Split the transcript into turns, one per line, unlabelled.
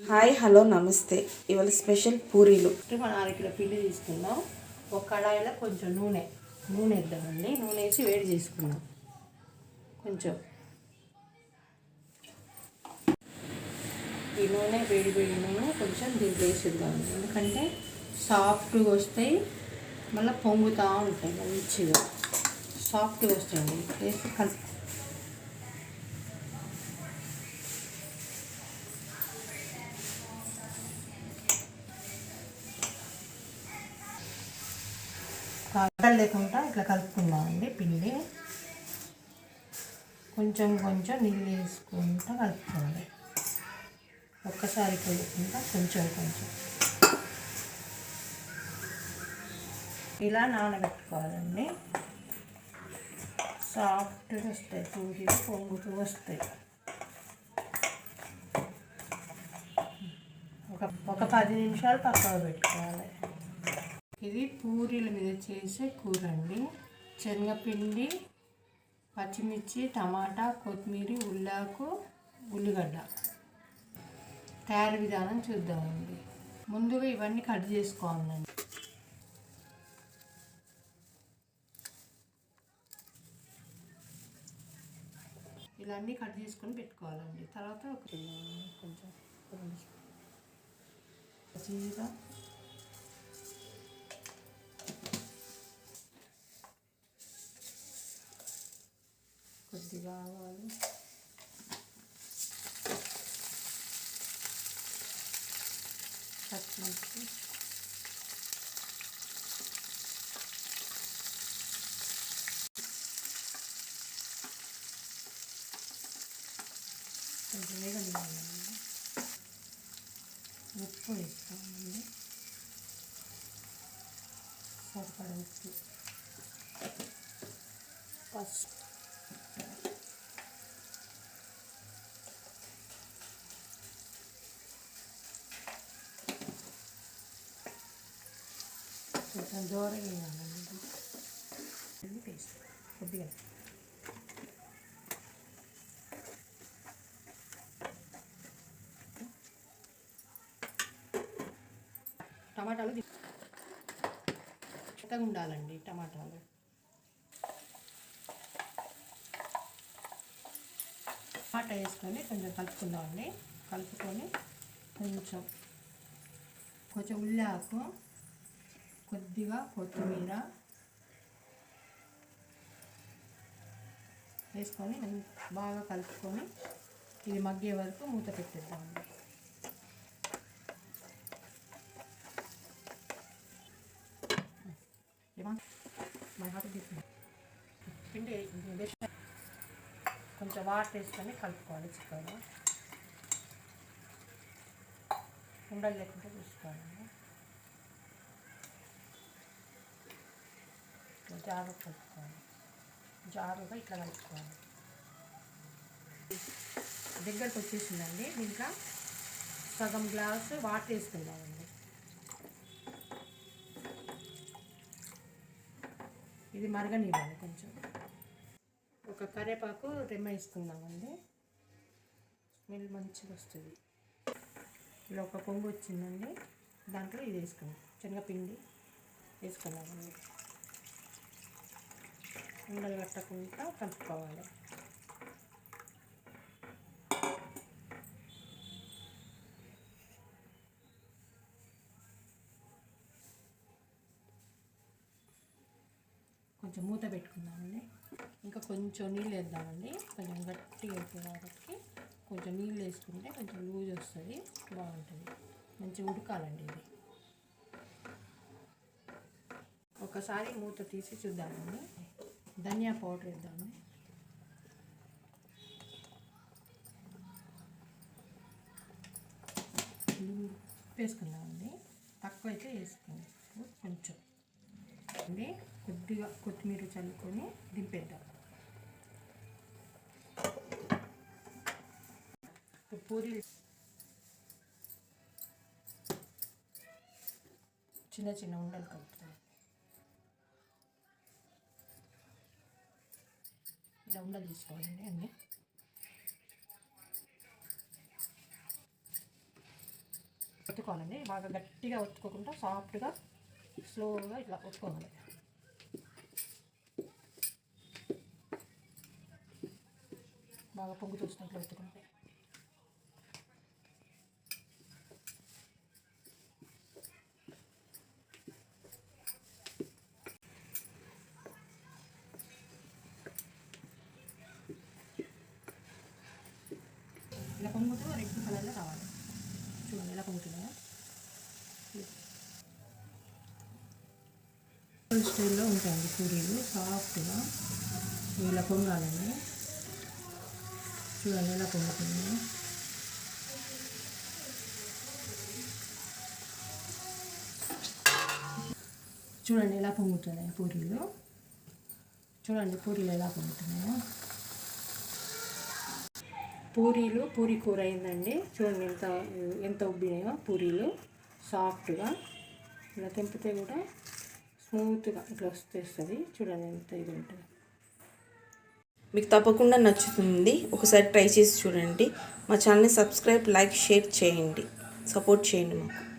Hi hello నమస్తే. ఇవాళ special పూరీలు.
మనం అరకిలో పిండి తీసుకుందాం. ఒక కళాయిలో కొంచెం నూనె. నూనె వేద్దామండి. నూనె వేసి వేడి చేసుకుందాం. కొంచెం. ఈ నూనె వేడి వేడి నూనె కొంచెం దీంట్లో వేసిద్దాం. ఎందుకంటే సాఫ్ట్గా వస్తాయి. మళ్ళీ పొంగుతూ ఉంటాయి మంచిగా. సాఫ్ట్గా వస్తాయండి. వేసి కాడలు లేకుండా ఇట్లా కలుపుకుందామండి పిండి. కొంచెం కొంచెం నీళ్ళు వేసుకుంటా కలుపుకోవాలి. ఒక్కసారి కలుపుకుంటా కొంచెం కొంచెం. ఇలా నానబెట్టుకోవాలండి. సాఫ్ట్గా వస్తాయి పూరీలు పొంగుతూ వస్తాయి. ఒక ఒక పది నిమిషాలు పక్కన పెట్టుకోవాలి. ఇది పూరీల మీద చేసే కూర అండి శనగపిండి పచ్చిమిర్చి టమాటా కొత్తిమీర ఉల్లాకు ఉల్లిగడ్డ. తయారు విధానం చూద్దామండి. ముందుగా ఇవన్నీ కట్ చేసుకోవాలండి. ఇలా అన్నీ కట్ చేసుకొని పెట్టుకోవాలండి. తర్వాత ఒక కొంచెం జీరా ఆవాలు పచ్చిమిర్చి. కొంచెం వేగనివ్వాలండి ఉప్పు వేస్తామండి సరిపడ ఉప్పు. పసుపు కొంచెం దూరంగా వేయాలండి పేస్ట్ కొద్దిగా టమాటాలు తీ- మెత్తగా ఉండాలండి టమాటాలు. టమాటా వేసుకొని కొంచెం కలుపుకుందామండి. కలుపుకొని కొంచెం కొంచెం ఉల్లాకు కొద్దిగా కొత్తిమీర వేసుకొని బాగా కలుపుకొని ఇది మగ్గే వరకు మూత పెట్టేద్దామండి పిండి కొంచెం వాటర్ వేసుకొని కలుపుకోవాలి చిక్కగా. ఉండలు లేకుండా చూసుకోవాలి. జారు కలుపుకోవాలి. జారుగా ఇట్లా కలుపుకోవాలి. దగ్గరకు వచ్చేసిందండి. ఇంకా సగం గ్లాసు వాటర్ వేసుకుందామండి. ఇది మరగనివ్వాలి కొంచెం. ఒక కరివేపాకు రెమ్మ వేసుకుందామండి. స్మెల్ మంచిగా వస్తుంది. ఇలా ఒక పొంగు వచ్చిందండి. దాంట్లో ఇది వేసుకుందాం. శనగపిండి వేసుకుందామండి. ఉండలు కట్టకుండా కలుపుకోవాలి. కొంచెం మూత పెట్టుకుందామండి. ఇంకా కొంచెం నీళ్ళు వేద్దామండి. కొంచెం గట్టిగా అవుతుంది కాబట్టి కొంచెం నీళ్ళు వేసుకుంటే కొంచెం లూజ్ వస్తుంది బాగుంటుంది. మంచిగా ఉడకాలండి ఇది. ఒకసారి మూత తీసి చూద్దామండి. ధనియా పౌడర్ వేద్దాము వేసుకుందామండి తక్కువ అయితే వేసుకుంది కొంచెం. అండి కొద్దిగా కొత్తిమీర చల్లుకొని దింపేద్దాం. పూరి చిన్న చిన్న ఉండలు కలుపుతాం. ఇలా ఉండలు తీసుకోవాలండి అన్నీ. ఒత్తుకోవాలండి. బాగా గట్టిగా ఒత్తుకోకుండా సాఫ్ట్గా స్లోగా ఇట్లా ఒత్తుకోవాలి. బాగా పొంగు చూసినట్లు ఒత్తుకుంటే. ఇలా రెడ్ కలర్లో రావాలి. చూడండి ఎలా పొంగుతుందా స్టైల్లో ఉంటాయండి పూరీలు. సాఫ్ట్గా ఇలా పొంగాలండి. చూడండి ఎలా పొంగుతుంది చూడండి ఎలా పొంగుతున్నాయి పూరీలు. చూడండి పూరీలు ఎలా పొంగుతున్నాయో. పూరీలు పూరి కూర అయిందండి. చూడండి ఎంత ఎంత ఉబ్బినాయో పూరీలు. సాఫ్ట్గా. ఇలా తెంపితే కూడా స్మూత్గా ఇట్లా వస్తేస్తుంది చూడండి ఎంత ఇది ఉంటుంది.
మీకు తప్పకుండా నచ్చుతుంది. ఒకసారి ట్రై చేసి చూడండి. మా ఛానల్ని సబ్స్క్రైబ్ లైక్ షేర్ చేయండి. సపోర్ట్ చేయండి మాకు.